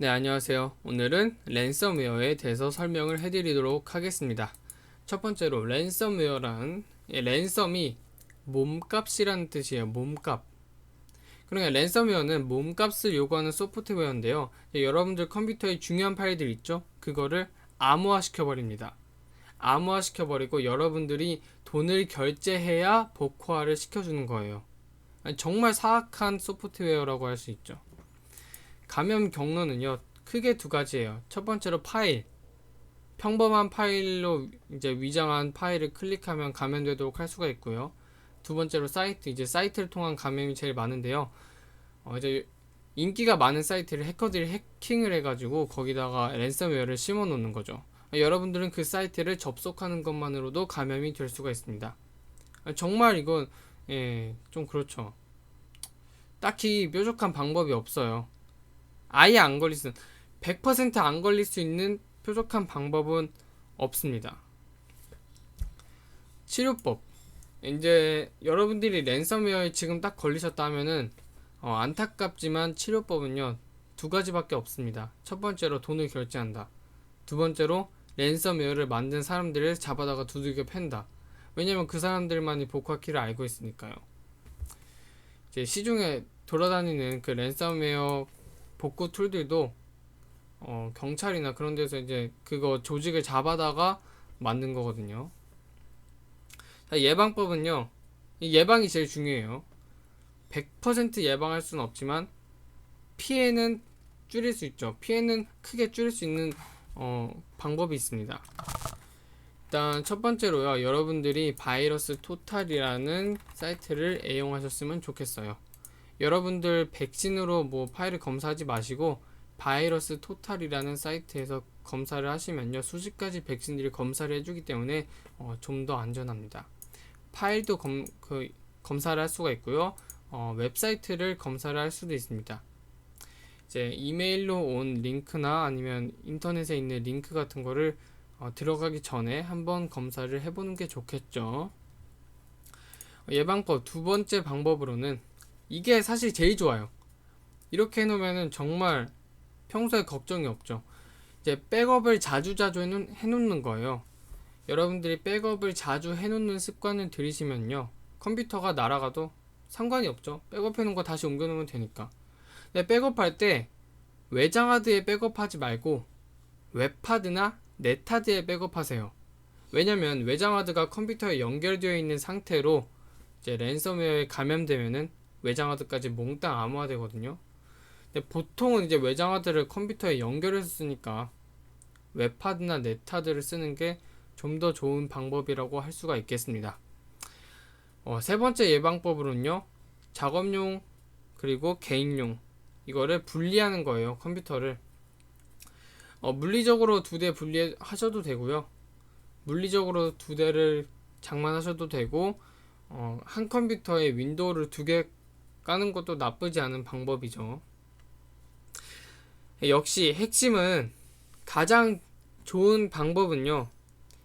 네, 안녕하세요. 오늘은 랜섬웨어에 대해서 설명을 해드리도록 하겠습니다. 첫 번째로 랜섬웨어란 예, 랜섬이 몸값이라는 뜻이에요. 몸값. 그러니까 랜섬웨어는 몸값을 요구하는 소프트웨어인데요. 예, 여러분들 컴퓨터에 중요한 파일들 있죠? 그거를 암호화 시켜 버립니다. 암호화 시켜 버리고 여러분들이 돈을 결제해야 복호화를 시켜주는 거예요. 정말 사악한 소프트웨어라고 할 수 있죠. 감염 경로는요 크게 두 가지예요. 첫 번째로 파일 평범한 파일로 이제 위장한 파일을 클릭하면 감염되도록 할 수가 있고요. 두 번째로 사이트 이제 사이트를 통한 감염이 제일 많은데요. 어 이제 인기가 많은 사이트를 해커들이 해킹을 해가지고 거기다가 랜섬웨어를 심어 놓는 거죠. 여러분들은 그 사이트를 접속하는 것만으로도 감염이 될 수가 있습니다. 정말 이건 예, 좀 그렇죠. 딱히 뾰족한 방법이 없어요. 아예 안 걸릴 수, 100%안 걸릴 수 있는 뾰족한 방법은 없습니다. 치료법. 이제 여러분들이 랜섬웨어에 지금 딱 걸리셨다 하면은 어, 안타깝지만 치료법은요 두 가지밖에 없습니다. 첫 번째로 돈을 결제한다. 두 번째로 랜섬웨어를 만든 사람들을 잡아다가 두들겨 팬다. 왜냐면 그 사람들만이 복화키를 알고 있으니까요. 이제 시중에 돌아다니는 그 랜섬웨어 복구 툴들도 어, 경찰이나 그런 데서 이제 그거 조직을 잡아다가 만든 거거든요. 자, 예방법은요. 이 예방이 제일 중요해요. 100% 예방할 수는 없지만 피해는 줄일 수 있죠. 피해는 크게 줄일 수 있는 어, 방법이 있습니다. 일단 첫 번째로요. 여러분들이 바이러스 토탈이라는 사이트를 애용하셨으면 좋겠어요. 여러분들 백신으로 뭐 파일을 검사하지 마시고 바이러스 토탈이라는 사이트에서 검사를 하시면요 수십 가지 백신들이 검사를 해주기 때문에 어, 좀 더 안전합니다. 파일도 검, 그, 검사를 할 수가 있고요. 어, 웹사이트를 검사를 할 수도 있습니다. 이제 이메일로 온 링크나 아니면 인터넷에 있는 링크 같은 거를 어, 들어가기 전에 한번 검사를 해보는 게 좋겠죠. 예방법 두 번째 방법으로는 이게 사실 제일 좋아요. 이렇게 해놓으면은 정말 평소에 걱정이 없죠. 이제 백업을 자주자주 해놓, 해놓는 거예요. 여러분들이 백업을 자주 해놓는 습관을 들이시면요. 컴퓨터가 날아가도 상관이 없죠. 백업해놓은 거 다시 옮겨놓으면 되니까. 근데 백업할 때 외장하드에 백업하지 말고 웹하드나 넷하드에 백업하세요. 왜냐면 외장하드가 컴퓨터에 연결되어 있는 상태로 이제 랜섬웨어에 감염되면은 외장하드까지 몽땅 암호화되거든요. 근데 보통은 이제 외장하드를 컴퓨터에 연결해서 쓰니까 웹하드나 넷하드를 쓰는 게 좀 더 좋은 방법이라고 할 수가 있겠습니다. 어, 세 번째 예방법으로는요, 작업용 그리고 개인용 이거를 분리하는 거예요. 컴퓨터를 어, 물리적으로 두 대 분리하셔도 되고요. 물리적으로 두 대를 장만하셔도 되고 어, 한 컴퓨터에 윈도우를 두 개 까는 것도 나쁘지 않은 방법이죠. 역시 핵심은 가장 좋은 방법은요.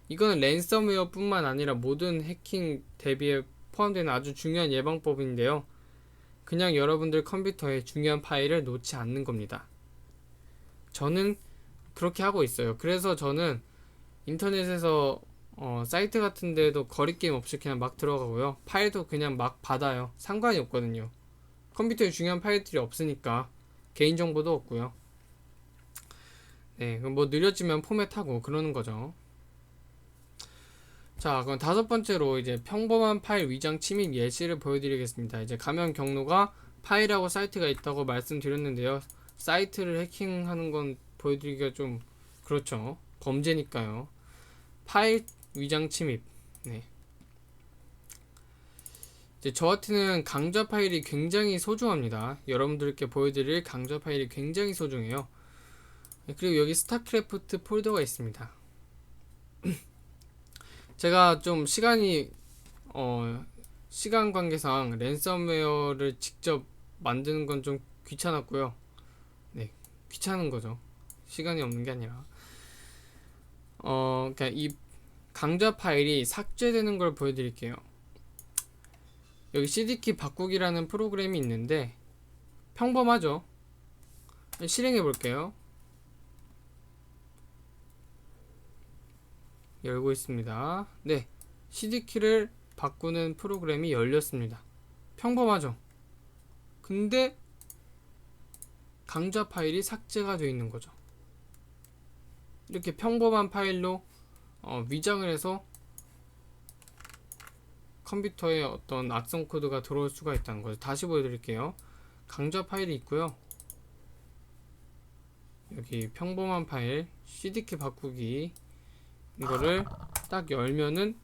이거는 랜섬웨어 뿐만 아니라 모든 해킹 대비에 포함되는 아주 중요한 예방법인데요. 그냥 여러분들 컴퓨터에 중요한 파일을 놓지 않는 겁니다. 저는 그렇게 하고 있어요. 그래서 저는 인터넷에서 어, 사이트 같은 데도 거리낌 없이 그냥 막 들어가고요. 파일도 그냥 막 받아요. 상관이 없거든요. 컴퓨터에 중요한 파일들이 없으니까 개인정보도 없고요. 네, 뭐 느려지면 포맷하고 그러는 거죠. 자, 그럼 다섯 번째로 이제 평범한 파일 위장 침입 예시를 보여드리겠습니다. 이제 감염 경로가 파일하고 사이트가 있다고 말씀드렸는데요. 사이트를 해킹하는 건 보여드리기가 좀 그렇죠. 범죄니까요. 파일 위장 침입. 네. 저한테는 강좌 파일이 굉장히 소중합니다. 여러분들께 보여드릴 강좌 파일이 굉장히 소중해요. 그리고 여기 스타크래프트 폴더가 있습니다. 제가 좀 시간이 어 시간 관계상 랜섬웨어를 직접 만드는 건 좀 귀찮았고요. 네, 귀찮은 거죠. 시간이 없는 게 아니라 어 그냥 이 강좌 파일이 삭제되는 걸 보여드릴게요. 여기 CD키 바꾸기라는 프로그램이 있는데 평범하죠? 실행해 볼게요. 열고 있습니다. 네 CD키를 바꾸는 프로그램이 열렸습니다. 평범하죠? 근데 강좌 파일이 삭제가 되어 있는 거죠. 이렇게 평범한 파일로 어, 위장을 해서 컴퓨터에 어떤 악성 코드가 들어올 수가 있다는 거죠. 다시 보여드릴게요. 강좌 파일이 있고요. 여기 평범한 파일 CD키 바꾸기 이거를 딱 열면은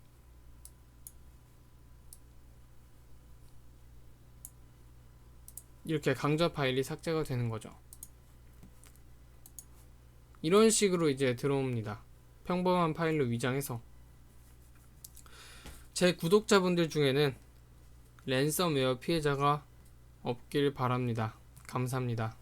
이렇게 강좌 파일이 삭제가 되는 거죠. 이런 식으로 이제 들어옵니다. 평범한 파일로 위장해서 제 구독자분들 중에는 랜섬웨어 피해자가 없길 바랍니다. 감사합니다.